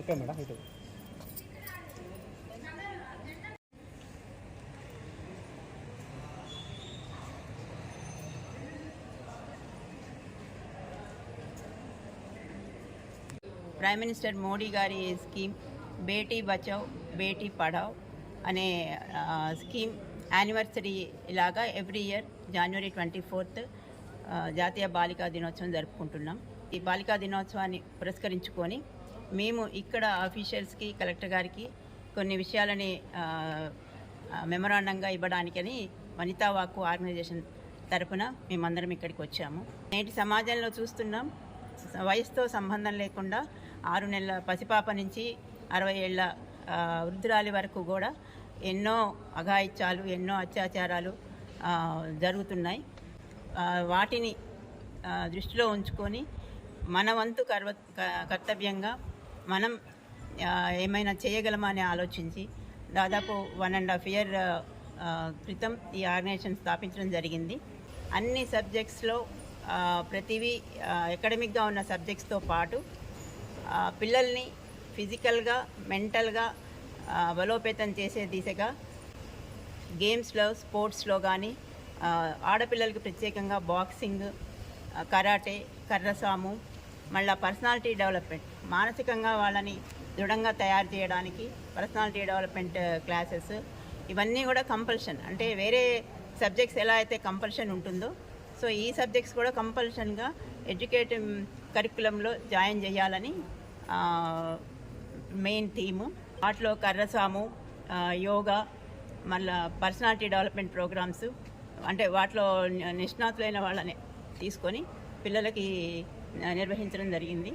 Okay madam ఇటు. Prime minister Modi గారి scheme Beti Bachao Beti Padhao అనే స్కీమ్ యానివర్సరీ లాగా every year January twenty fourth జాతీయ బాలికా దినోత్సవం జరుపుకుంటున్నాం. ఈ బాలికా దినోత్సవాన్ని పురస్కరించుకొని మేము ఇక్కడ ఆఫీషియల్స్కి కలెక్టర్ గారికి కొన్ని విషయాలని మెమరాండంగా ఇవ్వడానికని వనితా వాక్కు ఆర్గనైజేషన్ తరపున మేమందరం ఇక్కడికి వచ్చాము. నేటి సమాజంలో చూస్తున్నాం వయసుతో సంబంధం లేకుండా ఆరు నెలల పసిపాప నుంచి అరవై ఏళ్ళ వృద్ధురాలి వరకు కూడా ఎన్నో అఘాయిత్యాలు ఎన్నో అత్యాచారాలు జరుగుతున్నాయి. వాటిని దృష్టిలో ఉంచుకొని మన వంతు కర్వ క- కర్తవ్యంగా మనం ఏమైనా చేయగలమా అని ఆలోచించి దాదాపు వన్ అండ్ హాఫ్ ఇయర్ క్రితం ఈ ఆర్గనైజేషన్ స్థాపించడం జరిగింది. అన్ని సబ్జెక్ట్స్లో ప్రతివీ ప్రతివి అకాడమిక్గా ఉన్న సబ్జెక్ట్స్తో పాటు పిల్లల్ని ఫిజికల్గా మెంటల్గా బలోపేతం చేసే దిశగా గేమ్స్లో స్పోర్ట్స్లో కానీ ఆడపిల్లలకి ప్రత్యేకంగా బాక్సింగ్ కరాటే కర్రసాము మళ్ళీ పర్సనాలిటీ డెవలప్మెంట్. మానసికంగా వాళ్ళని దృఢంగా తయారు చేయడానికి పర్సనాలిటీ డెవలప్మెంట్ క్లాసెస్ ఇవన్నీ కూడా కంపల్షన్. అంటే వేరే సబ్జెక్ట్స్ ఎలా అయితే కంపల్షన్ ఉంటుందో సో ఈ సబ్జెక్ట్స్ కూడా కంపల్షన్గా ఎడ్యుకేటివ్ కరికులంలో జాయిన్ చేయాలని మెయిన్ థీము. వాటిలో కర్రసాము యోగా మళ్ళీ పర్సనాలిటీ డెవలప్మెంట్ ప్రోగ్రామ్స్ అంటే వాటిలో నిష్ణాతులైన వాళ్ళని తీసుకొని పిల్లలకి నిర్వహించడం జరిగింది.